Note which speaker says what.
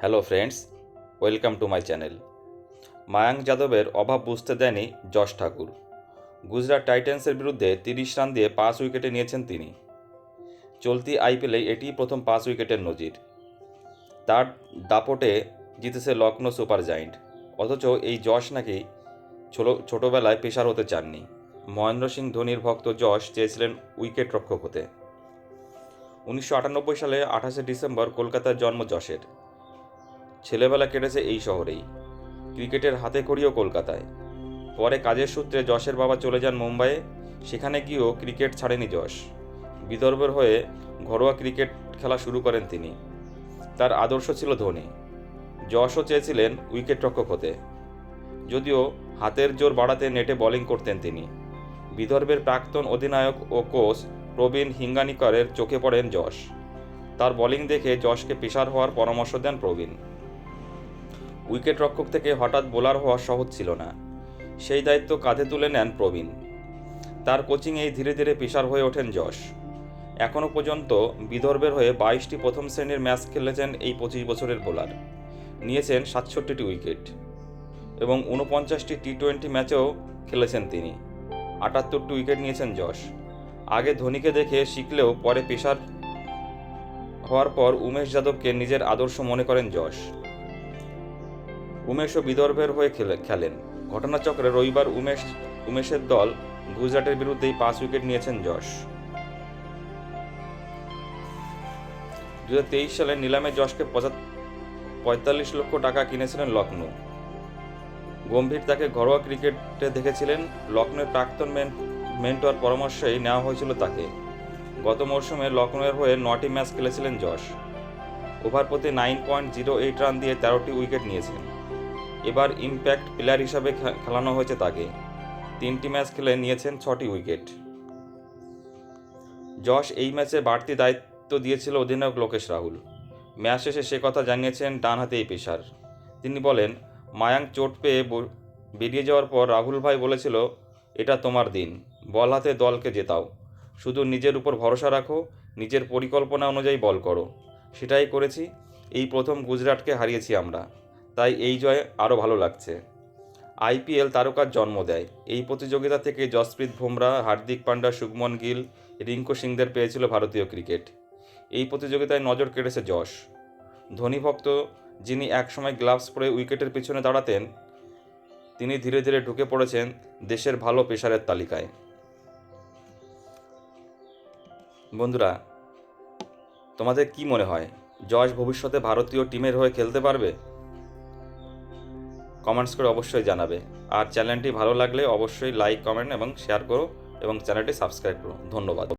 Speaker 1: Hello friends, welcome to my channel. Mayank যাদবের অভাব বুঝতে দেয়নি যশ ঠাকুর। গুজরাট টাইটান্সের বিরুদ্ধে তিরিশ রান দিয়ে পাঁচ উইকেটে নিয়েছেন তিনি। চলতি আইপিএলে এটিই প্রথম পাঁচ উইকেটের নজির। তার দাপটে জিতেছে লখনৌ সুপার জায়েন্ট। অথচ এই যশ নাকি ছোট ছোটোবেলায় পেশার হতে চাননি। মহেন্দ্র সিং ধোনির ভক্ত যশ চেয়েছিলেন উইকেট রক্ষক হতে। উনিশশো আটানব্বই সালে আঠাশে ডিসেম্বর কলকাতার জন্ম যশের। ছেলেবেলা কেটেছে এই শহরেই। ক্রিকেটের হাতে খড়িও কলকাতায়। পরে কাজের সূত্রে যশের বাবা চলে যান মুম্বাইয়ে, সেখানে গিয়েও ক্রিকেট ছাড়েনি যশ। বিদর্ভের হয়ে ঘরোয়া ক্রিকেট খেলা শুরু করেন তিনি। তার আদর্শ ছিল ধোনি। যশও চেয়েছিলেন উইকেট রক্ষক হতে। যদিও হাতের জোর বাড়াতে নেটে বোলিং করতেন তিনি। বিদর্ভের প্রাক্তন অধিনায়ক ও কোচ প্রবীণ হিঙ্গানিকরের চোখে পড়েন যশ। তার বোলিং দেখে যশকে পেশার হওয়ার পরামর্শ দেন প্রবীণ। উইকেট রক্ষক থেকে হঠাৎ বোলার হওয়া সহজ ছিল না। সেই দায়িত্ব কাঁধে তুলে নেন প্রবীণ। তার কোচিংয়েই ধীরে ধীরে পেশার হয়ে ওঠেন যশ। এখনও পর্যন্ত বিদর্ভের হয়ে বাইশটি প্রথম শ্রেণির ম্যাচ খেলেছেন এই পঁচিশ বছরের বোলার। নিয়েছেন সাতষট্টিটি উইকেট এবং ঊনপঞ্চাশটি টি টোয়েন্টি ম্যাচেও খেলেছেন তিনি। আটাত্তরটি উইকেট নিয়েছেন যশ। আগে ধোনিকে দেখে শিখলেও পরে পেশার হওয়ার পর উমেশ যাদবকে নিজের আদর্শ মনে করেন যশ। উমেশও বিদর্ভের হয়ে খেলে, খেলেন। ঘটনাচক্রে রবিবার উমেশ, উমেশের দল গুজরাটের বিরুদ্ধেই পাঁচ উইকেট নিয়েছেন যশ। দু হাজার তেইশ সালে নিলামে যশকে পঁয়তাল্লিশ লক্ষ টাকা কিনেছিলেন লখনৌ গম্ভীর তাকে ঘরোয়া ক্রিকেটে দেখেছিলেন। লখনৌয়ের প্রাক্তন মেন, মেন্টর পরামর্শেই নেওয়া হয়েছিল তাকে। গত মরশুমে লখনৌয়ের হয়ে নটি ম্যাচ খেলেছিলেন যশ। ওভার প্রতি nine point zero eight run দিয়ে তেরোটি উইকেট নিয়েছেন। এবার ইম্প্যাক্ট প্লেয়ার হিসাবে খেলানো হয়েছে তাকে। তিনটি ম্যাচ খেলে নিয়েছেন ছটি উইকেট। যশ এই ম্যাচে বাড়তি দায়িত্ব দিয়েছিল অধিনায়ক লোকেশ রাহুল। ম্যাচ শেষে সে কথা জানিয়েছেন ডানহাতে এই পেশার তিনি বলেন মায়াঙ্ক চোট পেয়ে বেরিয়ে যাওয়ার পর রাহুল ভাই বলেছিল, এটা তোমার দিন, বল হাতে দলকে জেতাও। শুধু নিজের উপর ভরসা রাখো, নিজের পরিকল্পনা অনুযায়ী বল করো। সেটাই করেছি, এই প্রথম গুজরাটকে হারিয়েছি আমরা তাই এই জয় আরও ভালো লাগছে। আইপিএল তারকার জন্ম দেয়। এই প্রতিযোগিতা থেকে জসপ্রীত বুমরা, হার্দিক পান্ডা শুভমন গিল, রিঙ্কু সিংদের পেয়েছিল ভারতীয় ক্রিকেট। এই প্রতিযোগিতায় নজর কেড়েছে যশ। ধোনি ভক্ত যিনি একসময় গ্লাভস পরে উইকেটের পিছনে দাঁড়াতেন, তিনি ধীরে ধীরে ঢুকে পড়েছেন দেশের ভালো পেশারের তালিকায়। বন্ধুরা, তোমাদের কি মনে হয়, যশ ভবিষ্যতে ভারতীয় টিমের হয়ে খেলতে পারবে? কমেন্টস করে অবশ্যই জানাবে। আর চ্যানেলটি ভালো লাগলে অবশ্যই লাইক কমেন্ট এবং শেয়ার করো এবং চ্যানেলটি সাবস্ক্রাইব করো। ধন্যবাদ।